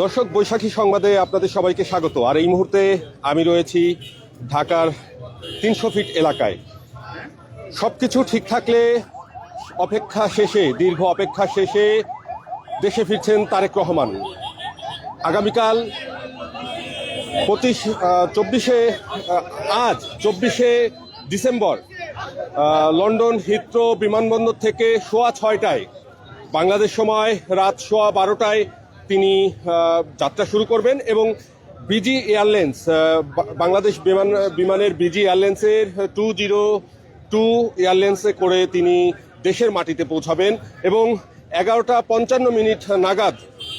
দর্শক, বৈশাখী সংবাদে আপনাদের সবাইকে স্বাগত। আর এই মুহূর্তে আমি রয়েছি ঢাকার তিনশো ফিট এলাকায়। সব কিছু ঠিক থাকলে অপেক্ষা শেষে, দীর্ঘ অপেক্ষা শেষে দেশে ফিরছেন তারেক রহমান। আগামীকাল পঁচিশ চব্বিশে আজ চব্বিশে ডিসেম্বর লন্ডন হিথ্রো বিমানবন্দর থেকে সোয়া ছয়টায়, বাংলাদেশ সময় রাত সোয়া বারোটায় তিনি যাত্রা শুরু করবেন এবং বিজি এয়ারলাইন্স বাংলাদেশ বিমান, বিমানের বিজি এয়ারলাইন্সের টু জিরো টু এয়ারলাইন্সে করে তিনি দেশের মাটিতে পৌঁছাবেন এবং এগারোটা পঞ্চান্ন মিনিট নাগাদ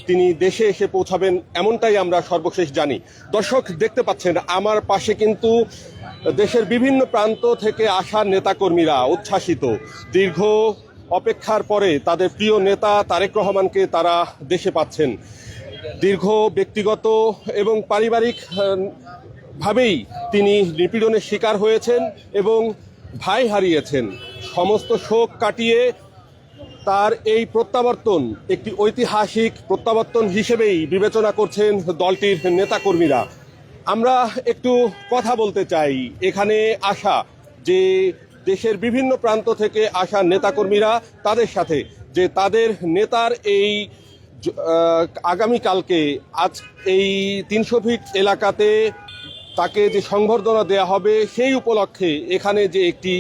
তিনি দেশে এসে পৌঁছাবেন এমনটাই আমরা সর্বশেষ জানি। দর্শক, দেখতে পাচ্ছেন, আমার পাশে কিন্তু দেশের বিভিন্ন প্রান্ত থেকে আসা নেতাকর্মীরা উচ্ছ্বাসিত। দীর্ঘ অপেক্ষার পরে তাদের প্রিয় নেতা তারেক রহমানকে তারা দেশে পাচ্ছেন। দীর্ঘ, ব্যক্তিগত এবং পারিবারিক, ভাবেই তিনি নিপীড়নের শিকার হয়েছেন এবং ভাই হারিয়েছেন। সমস্ত শোক কাটিয়ে তার এই প্রত্যাবর্তন একটি ঐতিহাসিক প্রত্যাবর্তন হিসেবেই বিবেচনা করছেন দলটির নেতাকর্মীরা। আমরা একটু কথা বলতে চাই। এখানে আসা যে দেশের বিভিন্ন প্রান্ত থেকে আসা নেতাকর্মীরা তাদের সাথে, যে তাদের নেতার এই আগামীকালকে আজ এই তিনশো ফিট এলাকাতে তাকে যে সংবর্ধনা দেয়া হবে সেই উপলক্ষে এখানে যে একটি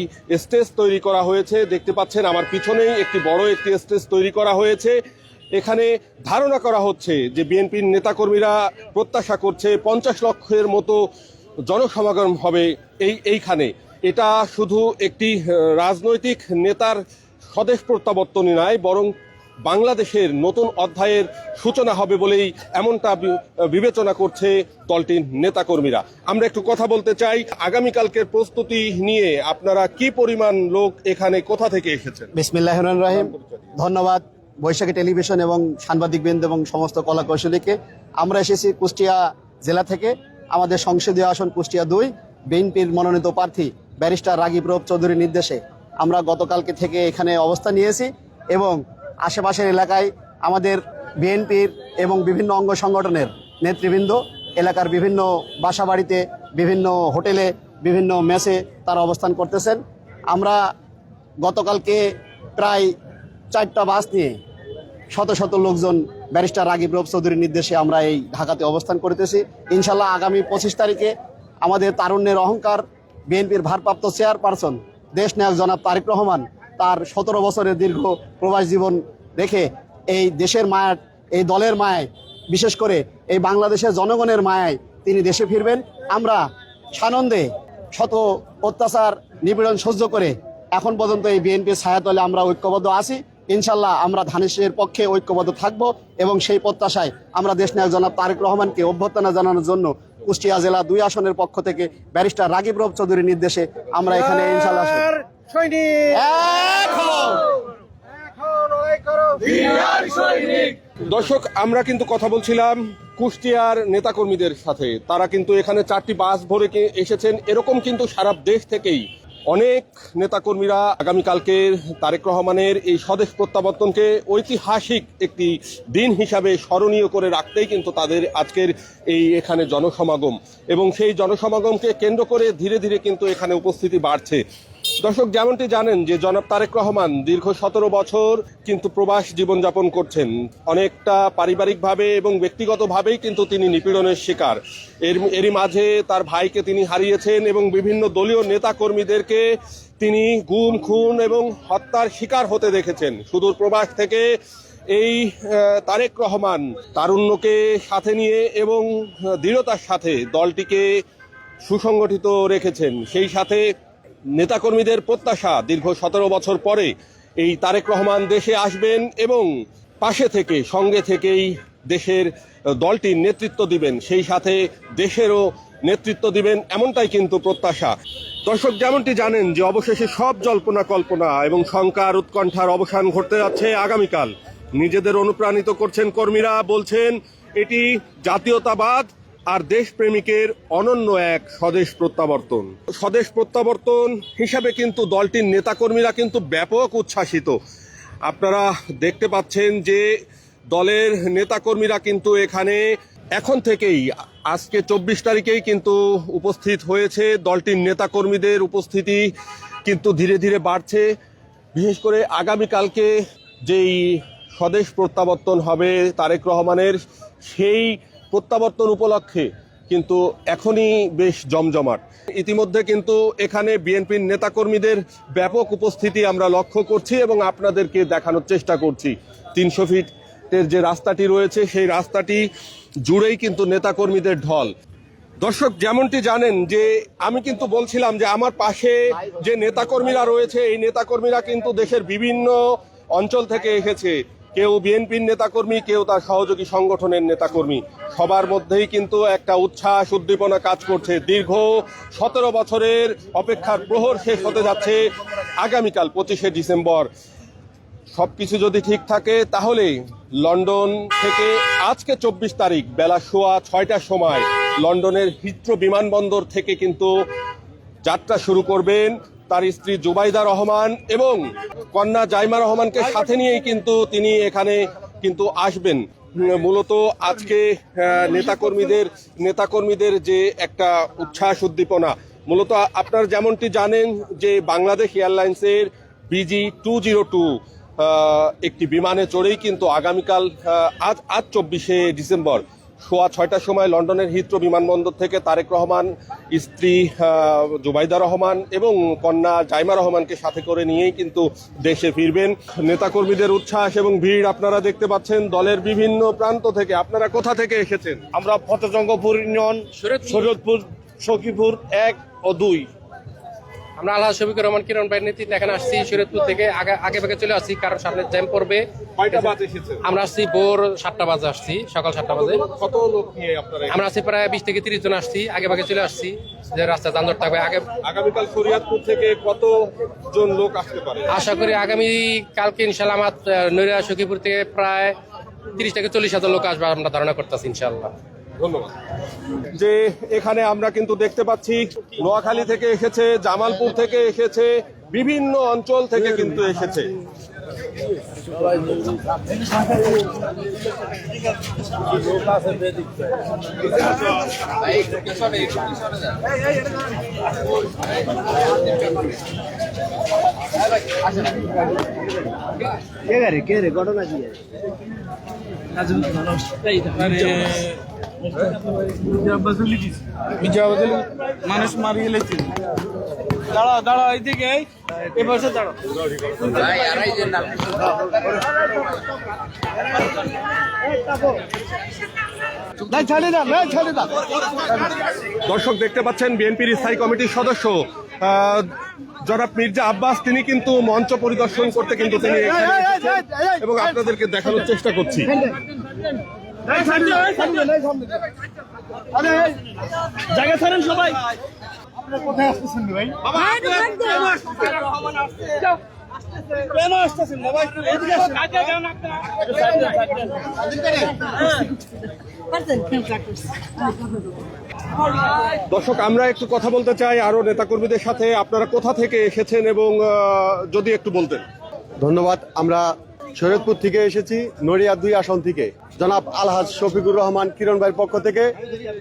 স্টেজ তৈরি করা হয়েছে, দেখতে পাচ্ছেন আমার পিছনেই একটি বড় একটি স্টেজ তৈরি করা হয়েছে। এখানে ধারণা করা হচ্ছে যে বিএনপির নেতাকর্মীরা প্রত্যাশা করছে পঞ্চাশ লক্ষের মতো জনসমাগম হবে এই, এইখানে। এটা শুধু একটি রাজনৈতিক নেতার স্বদেশ প্রত্যাবর্তনই নয় বরং বাংলাদেশের নতুন অধ্যায়ের সূচনা হবে বলেই এমনটা বিবেচনা করছে দলটির নেতাকর্মীরা। আমরা একটু কথা বলতে চাই, আগামীকালকের প্রস্তুতি নিয়ে আপনারা কি পরিমাণ লোক এখানে কোথা থেকে এসেছেন? বিসমিল্লাহ রাহিম। ধন্যবাদ বৈশাখী টেলিভিশন এবং সাংবাদিকবৃন্দ এবং সমস্ত কলা কৌশলীকে আমরা এসেছি কুষ্টিয়া জেলা থেকে। আমাদের সংসদীয় আসন কুষ্টিয়া দুই, বিএনপির মনোনীত প্রার্থী ব্যারিস্টার রাগিব রব চৌধুরীর নির্দেশে আমরা গতকালকে থেকে এখানে অবস্থান নিয়েছি এবং আশেপাশের এলাকায় আমাদের বিএনপির এবং বিভিন্ন অঙ্গ সংগঠনের নেতৃবৃন্দ, এলাকার বিভিন্ন বাসাবাড়িতে, বিভিন্ন হোটেলে, বিভিন্ন মেসে তারা অবস্থান করতেছেন। আমরা গতকালকে প্রায় চারটা বাস নিয়ে শত শত লোকজন ব্যারিস্টার রাগিব রব চৌধুরীর নির্দেশে আমরা এই ঢাকাতে অবস্থান করতেছি। ইনশাল্লাহ আগামী পঁচিশ তারিখে আমাদের তারুণ্যের অহংকার বিএনপির ভারপ্রাপ্ত চেয়ারপারসন দেশ নায়ক জনাব তারিক রহমান তার সতেরো বছরের দীর্ঘ প্রবাস জীবন রেখে এই দেশের মায়ার, এই দলের মায়ায়, বিশেষ করে এই বাংলাদেশের জনগণের মায়ায় তিনি দেশে ফিরবেন। আমরা সানন্দে শত অত্যাচার, নিপীড়ন সহ্য করে এখন পর্যন্ত এই বিএনপির ছায়াতলে আমরা ঐক্যবদ্ধ আছি। ইনশাল্লাহ আমরা ধানেশের পক্ষে ঐক্যবদ্ধ থাকব এবং সেই প্রত্যাশায় আমরা দেশ নায়ক জনাব তারেক রহমানকে অভ্যর্থনা জানানোর জন্য কুষ্টিয়া জেলা দুই আসনের পক্ষ থেকে ব্যারিস্টার রাগিব রব চৌধুরীর নির্দেশে আমরা এখানে ইনশাল্লাহ এক হও। দর্শক আমরা কিন্তু কথা বলছিলাম কুষ্টিয়ার নেতাকর্মীদের সাথে। তারা কিন্তু এখানে চারটি বাস ভরে এসেছেন। এরকম কিন্তু সারা দেশ থেকেই অনেক নেতাকর্মীরা আগামীকালকে তারেক রহমানের এই স্বদেশ প্রত্যাবর্তনকে ঐতিহাসিক একটি দিন হিসাবে স্মরণীয় করে রাখতেই কিন্তু তাদের আজকের এই এখানে জনসমাগম। এবং সেই জনসমাগমকে কেন্দ্র করে ধীরে ধীরে কিন্তু এখানে উপস্থিতি বাড়ছে। দর্শক, যেমনটি জানেন যে জনাব তারেক রহমান দীর্ঘ সতেরো বছর কিন্তু প্রবাস জীবনযাপন করছেন। অনেকটা পারিবারিকভাবে এবং ব্যক্তিগতভাবেই কিন্তু তিনি নিপীড়নের শিকার। এর, এরই মাঝে তার ভাইকে তিনি হারিয়েছেন এবং বিভিন্ন দলীয় নেতা কর্মীদেরকে তিনি গুম, খুন এবং হত্যার শিকার হতে দেখেছেন। সুদূর প্রবাস থেকে এই তারেক রহমান তারুণ্যকে সাথে নিয়ে এবং দৃঢ়তার সাথে দলটিকে সুসংগঠিত রেখেছেন। সেই সাথে নেতাকর্মীদের প্রত্যাশা দীর্ঘ সতেরো বছর পরে এই তারেক রহমান দেশে আসবেন এবং পাশে থেকে, সঙ্গে থেকেই দেশের দলটির নেতৃত্ব দিবেন, সেই সাথে দেশেরও নেতৃত্ব দিবেন, এমনটাই কিন্তু প্রত্যাশা। দর্শক, যেমনটি জানেন যে অবশেষে সব জল্পনা কল্পনা এবং শঙ্কার উৎকণ্ঠার অবসান ঘটতে যাচ্ছে আগামীকাল। নিজেদের অনুপ্রাণিত করছেন কর্মীরা, বলছেন, এটি জাতীয়তাবাদ আর দেশপ্রেমিকের অনন্য এক স্বদেশ প্রত্যাবর্তন। স্বদেশ প্রত্যাবর্তন হিসাবে কিন্তু দলটির নেতাকর্মীরা কিন্তু ব্যাপক উচ্ছ্বাসিত। আপনারা দেখতে পাচ্ছেন যে দলের নেতাকর্মীরা কিন্তু এখানে এখন থেকেই, আজকে চব্বিশ তারিখেই কিন্তু উপস্থিত হয়েছে। দলটির নেতাকর্মীদের উপস্থিতি কিন্তু ধীরে ধীরে বাড়ছে। বিশেষ করে আগামীকালকে যেই স্বদেশ প্রত্যাবর্তন হবে তারেক রহমানের, সেই প্রত্যাবর্তন উপলক্ষে কিন্তু এখনই বেশ জমজমাট। ইতিমধ্যে কিন্তু এখানে বিএনপির নেতাকর্মীদের ব্যাপক উপস্থিতি আমরা লক্ষ্য করছি এবং আপনাদেরকে দেখানোর চেষ্টা করছি। তিনশো ফিটের যে রাস্তাটি রয়েছে, সেই রাস্তাটি জুড়েই কিন্তু নেতাকর্মীদের ঢল। দর্শক, যেমনটি জানেন যে আমি কিন্তু বলছিলাম যে আমার পাশে যে নেতাকর্মীরা রয়েছে, এই নেতাকর্মীরা কিন্তু দেশের বিভিন্ন অঞ্চল থেকে এসেছে। কেউ বিএনপির নেতাকর্মী, কেউ তার সহযোগী সংগঠনের নেতাকর্মী। সবার মধ্যেই কিন্তু একটা উচ্ছ্বাস, উদ্দীপনা কাজ করছে। দীর্ঘ সতেরো বছরের অপেক্ষার প্রহর শেষ হতে যাচ্ছে আগামীকাল পঁচিশে ডিসেম্বর। সব কিছু যদি ঠিক থাকে, তাহলে লন্ডন থেকে আজকে চব্বিশ তারিখ বেলা সোয়া ছয়টার সময় লন্ডনের হিথ্রো বিমানবন্দর থেকে কিন্তু যাত্রা শুরু করবেন। তার স্ত্রী জুবাইদা রহমান এবং কন্যা জাইমা রহমানকে সাথে নিয়েই কিন্তু তিনি এখানে কিন্তু আসবেন। মূলত আজকে নেতাকর্মীদের নেতাকর্মীদের যে একটা উচ্ছ্বাস, উদ্দীপনা। মূলত আপনারা যেমনটি জানেন যে বাংলাদেশ এয়ারলাইন্সের বিজি টু জিরো টু একটি বিমানে চড়েই কিন্তু আগামীকাল আজ আজ চব্বিশে ডিসেম্বর। সোয়া ছয়টার সময় লন্ডনের হিত্র বিমানবন্দর থেকে তারেক রহমান স্ত্রী জুবাইদা রহমান এবং কন্যা জাইমা রহমানকে সাথে করে নিয়েই কিন্তু দেশে ফিরবেন। নেতাকর্মীদের উচ্ছ্বাস এবং ভিড় আপনারা দেখতে পাচ্ছেন দলের বিভিন্ন প্রান্ত থেকে। আপনারা কোথা থেকে এসেছেন? আমরা ফতেজঙ্গপুর ইউনিয়ন শরীয়তপুর সখীপুর এক ও দুই। আমরা আল্লাহ শফিকুর রহমান কিরণ ভাইয়ের নেতৃত্বে এখানে আসছি শরীয়তপুর থেকে আগে আগে ভাগে চলে আসছি কারণ সামনে জ্যাম পড়বে। আমরা আসছি ভোর সাতটা বাজে আসছি সকাল সাতটা বাজে। কত লোক নিয়ে আপনারা আমরা আসছি প্রায় বিশ থেকে তিরিশ জন আসছি আগে ভাগে চলে আসছি যে রাস্তায় যানজট থাকবে। আগে আগামীকাল শরিয়াতপুর থেকে কত জন লোক আসতে পারে? আশা করি আগামী কালকে ইনশাল্লাহ আমার নৈরা সখীপুর থেকে প্রায় তিরিশ থেকে চল্লিশ হাজার লোক আসবে আমরা ধারণা করতেছি ইনশাল্লাহ ধন্যবাদ। যে এখানে আমরা কিন্তু দেখতে পাচ্ছি নোয়াখালী থেকে এসেছে জামালপুর থেকে এসেছে বিভিন্ন অঞ্চল থেকে কিন্তু এসেছে। কে রে কে রে ঘটনা কি? মানুষ মারিয়ে লেছে দাঁড়া দাঁড়া এইদিকে এই, এ দর্শক দেখতে পাচ্ছেন বিএনপির স্থায়ী কমিটির সদস্য জনাব মির্জা আব্বাস তিনি কিন্তু মঞ্চ পরিদর্শন করতে কিন্তু তিনি এবং আপনাদেরকে দেখানোর চেষ্টা করছি। জায়গা ছাড়েন সবাই। কেন আসতেছেন ভাই? এদিকে আসেন। দর্শক আমরা একটু কথা বলতে চাই আরও নেতাকর্মীদের সাথে। আপনারা কোথা থেকে এসেছেন এবং যদি একটু বলতেন। ধন্যবাদ। আমরা শরীয়তপুর থেকে এসেছি নড়িয়া দুই আসন থেকে। জনাব আলহাজ শফিকুর রহমান কিরণ ভাইয়ের পক্ষ থেকে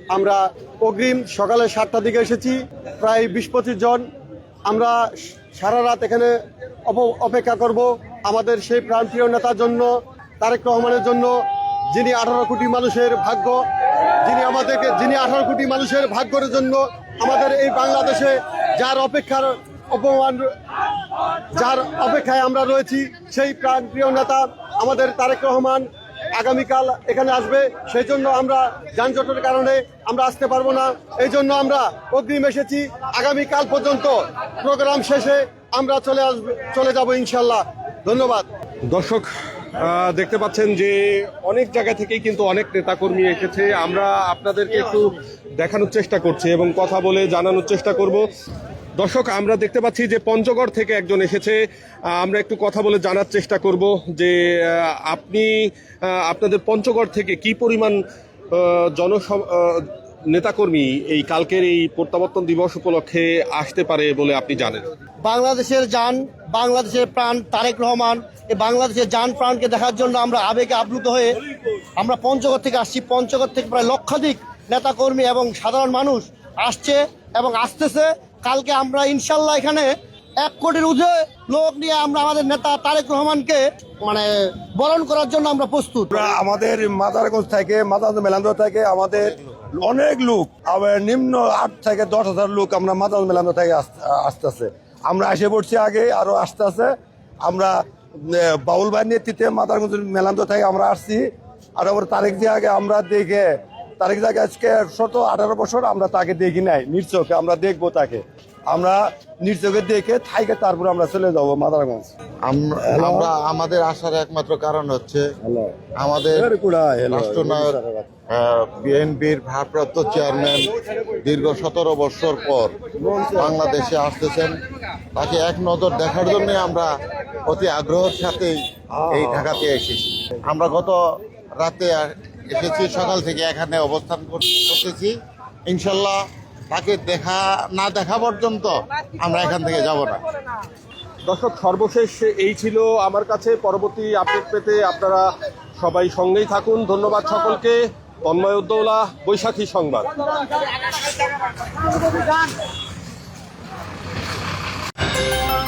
আমরা অগ্রিম সকালে সাতটার দিকে এসেছি, প্রায় বিশ পঁচিশ জন। আমরা সারা রাত এখানে অপ- অপেক্ষা করব আমাদের সেই প্রাণপ্রিয় নেতার জন্য, তারেক রহমানের জন্য, যিনি আঠারো কোটি মানুষের ভাগ্য, যিনি আমাদেরকে, যিনি আঠারো কোটি মানুষের ভাগ্যের জন্য আমাদের এই বাংলাদেশে যার অপেক্ষার অপমান যার অপেক্ষায় আমরা রয়েছি, সেই প্রাণ প্রিয় নেতা আমাদের তারেক রহমান আগামীকাল এখানে আসবে। সেই জন্য আমরা যানজটের কারণে আমরা আসতে পারব না। এই জন্য আমরা অগ্রিম এসেছি। আগামীকাল পর্যন্ত প্রোগ্রাম শেষে আমরা চলে আসবে চলে যাব ইনশাল্লাহ। ধন্যবাদ। দর্শক দেখতে পাচ্ছেন যে অনেক জায়গা থেকেই কিন্তু অনেক নেতাকর্মী এসেছে। আমরা আপনাদেরকে একটু দেখানোর চেষ্টা করছি এবং কথা বলে জানানোর চেষ্টা করব। দর্শক আমরা দেখতে পাচ্ছি যে পঞ্চগড় থেকে একজন এসেছে। আমরা একটু কথা বলে জানার চেষ্টা করব যে আপনি আপনাদের পঞ্চগড় থেকে কি পরিমাণ আহ, নেতাকর্মী এই কালকের এই প্রত্যাবর্তন দিবস উপলক্ষে আসতে পারে বলে আপনি জানেন? বাংলাদেশের যান বাংলাদেশের প্রাণ তারেক রহমান এই বাংলাদেশের যান প্রাণকে দেখার জন্য আমরা আবেগে আপ্লুত হয়ে আমরা পঞ্চগড় থেকে আসছি। পঞ্চগড় থেকে প্রায় লক্ষাধিক নেতাকর্মী এবং সাধারণ মানুষ আসছে এবং আসতেছে। কালকে আমরা ইনশাল্লাহ এখানে এক কোটির ঊর্ধ্বে লোক নিয়ে আমরা আমাদের নেতা তারেক রহমানকে মানে বরণ করার জন্য আমরা প্রস্তুত। আমাদের মাদারগঞ্জ থেকে, মাদারগঞ্জ মেলান্দ থেকে আমাদের অনেক লোক, আবার নিম্ন আট থেকে দশ হাজার লোক আমরা মাদারগঞ্জ মেলান্দ থেকে আস- আসতেছে। আমরা এসে পড়ছি আগে, আরও আসতে আছে আমরা বাউল ভাই নেতৃত্বে মাদারগঞ্জ মেলান্দ থেকে আমরা আসছি। আর আমার তারেক দিয়ে আগে আমরা দেখে তারেক জায়গা আজকে শত আঠারো বছর আমরা তাকে দেখি নাই নির্চোখে আমরা দেখব তাকে। আমরা নির্চোখে দেখে থাইকে তারপর আমরা চলে যাব মাদারগঞ্জ। আমরা আমাদের আসার একমাত্র কারণ হচ্ছে আমাদের রাষ্ট্রনায়ক বিএনপির ভারপ্রাপ্ত চেয়ারম্যান দীর্ঘ সতেরো বছর পর বাংলাদেশে আসতেছেন। তাকে এক নজর দেখার জন্য আমরা অতি আগ্রহের সাথেই এই ঢাকাতে এসেছি। আমরা গত রাতে এসেছি সকাল থেকে এখানে অবস্থান করতেছি। ইনশাল্লাহ তাকে দেখা না দেখা পর্যন্ত আমরা এখান থেকে যাব না। দর্শক সর্বশেষ এই ছিল আমার কাছে। পরবর্তী আপডেট পেতে আপনারা সবাই সঙ্গেই থাকুন। ধন্যবাদ সকলকে। তন্ময় উদ্দৌলা বৈশাখী সংবাদ। Thank you.